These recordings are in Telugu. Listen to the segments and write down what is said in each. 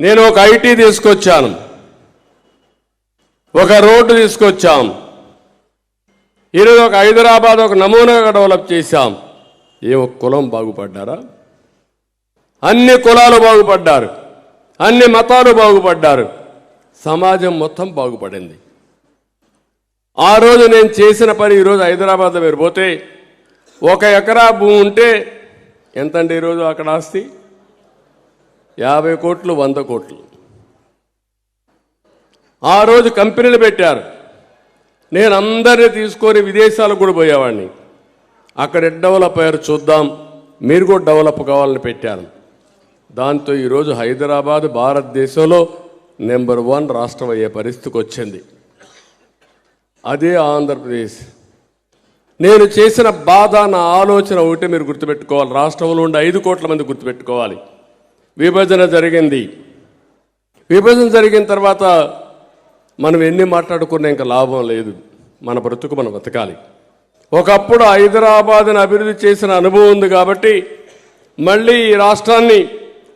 నేను ఒక ఐటీ తీసుకొచ్చాను. ఒక రోడ్డు తీసుకొచ్చాం. ఈరోజు ఒక హైదరాబాద్ ఒక నమూనాగా డెవలప్ చేశాం. ఏ ఒక కులం బాగుపడ్డారా? అన్ని కులాలు బాగుపడ్డారు. అన్ని మతాలు బాగుపడ్డారు. సమాజం మొత్తం బాగుపడింది. ఆ రోజు నేను చేసిన పని ఈరోజు హైదరాబాద్లో మీరు పోతే ఒక ఎకరా భూమి ఉంటే ఎంతండి ఈరోజు అక్కడ ఆస్తి? యాభై కోట్లు వంద కోట్లు. ఆ రోజు కంపెనీలు పెట్టారు. నేను అందరినీ తీసుకొని విదేశాలకు కూడా పోయేవాడిని. అక్కడ డెవలప్ అయ్యారు చూద్దాం మీరు కూడా డెవలప్ కావాలని పెట్టారు. దాంతో ఈరోజు హైదరాబాద్ భారతదేశంలో నెంబర్ వన్ రాష్ట్రం అయ్యే పరిస్థితికి వచ్చింది. అదే ఆంధ్రప్రదేశ్. నేను చేసిన బాధ నా ఆలోచన ఒకటే మీరు గుర్తుపెట్టుకోవాలి. రాష్ట్రంలో ఉండే ఐదు కోట్ల మంది గుర్తుపెట్టుకోవాలి. విభజన జరిగింది. విభజన జరిగిన తర్వాత మనం ఎన్ని మాట్లాడుకున్నా ఇంకా లాభం లేదు. మన బ్రతుకు మనం బతకాలి. ఒకప్పుడు హైదరాబాద్ని అభివృద్ధి చేసిన అనుభవం ఉంది కాబట్టి మళ్ళీ ఈ రాష్ట్రాన్ని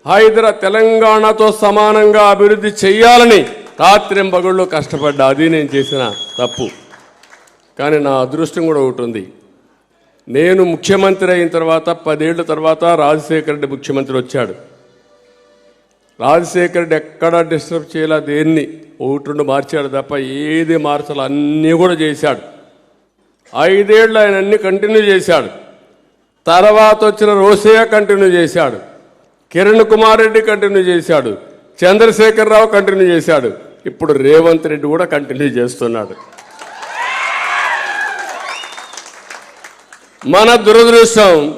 హైదరా తెలంగాణతో సమానంగా అభివృద్ధి చేయాలని రాత్రింబగుళ్ళు కష్టపడ్డా. అది నేను చేసిన తప్పు. కానీ నా అదృష్టం కూడా ఒకటి ఉంది. నేను ముఖ్యమంత్రి అయిన తర్వాత పదేళ్ళ తర్వాత రాజశేఖర రెడ్డి ముఖ్యమంత్రి వచ్చాడు. రాజశేఖరుడు రెడ్డి ఎక్కడా డిస్టర్బ్ చేయలే దేన్ని? ఒకటి రెండు మార్చాడు తప్ప ఏది మార్చాలి అన్నీ కూడా చేశాడు. ఐదేళ్ళు ఆయన అన్ని కంటిన్యూ చేశాడు. తర్వాత వచ్చిన రోసయ్య కంటిన్యూ చేశాడు. కిరణ్ కుమార్ రెడ్డి కంటిన్యూ చేశాడు. చంద్రశేఖరరావు కంటిన్యూ చేశాడు. ఇప్పుడు రేవంత్ రెడ్డి కూడా కంటిన్యూ చేస్తున్నాడు. మన దురదృష్టం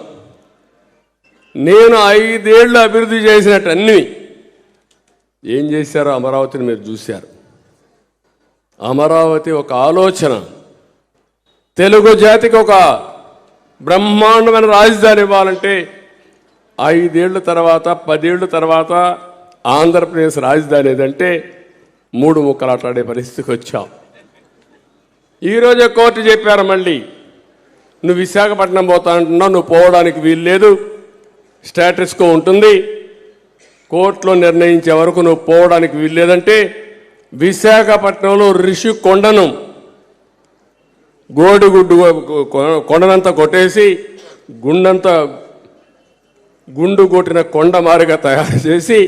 నేను ఐదేళ్ళు అభివృద్ధి చేసినట్టు అన్నీ ఏం చేశారో అమరావతిని మీరు చూశారు? అమరావతి ఒక ఆలోచన. తెలుగు జాతికి ఒక బ్రహ్మాండమైన రాజధాని ఇవ్వాలంటే ఐదేళ్ళ తర్వాత పదేళ్ళ తర్వాత ఆంధ్రప్రదేశ్ రాజధాని ఏదంటే మూడు ముక్కలు పరిస్థితికి వచ్చాం. ఈరోజే కోర్టు చెప్పారు మళ్ళీ నువ్వు విశాఖపట్నం పోతా అంటున్నావు నువ్వు పోవడానికి వీలు లేదు స్టేటస్కో ఉంటుంది కోర్టులో నిర్ణయించే వరకు నువ్వు పోవడానికి వీలు లేదంటే విశాఖపట్నంలో రిషి కొండను గోడిగుడ్డు కొండనంతా కొట్టేసి గుండంతా గుండు కొట్టిన కొండ మారిగా తయారు చేసి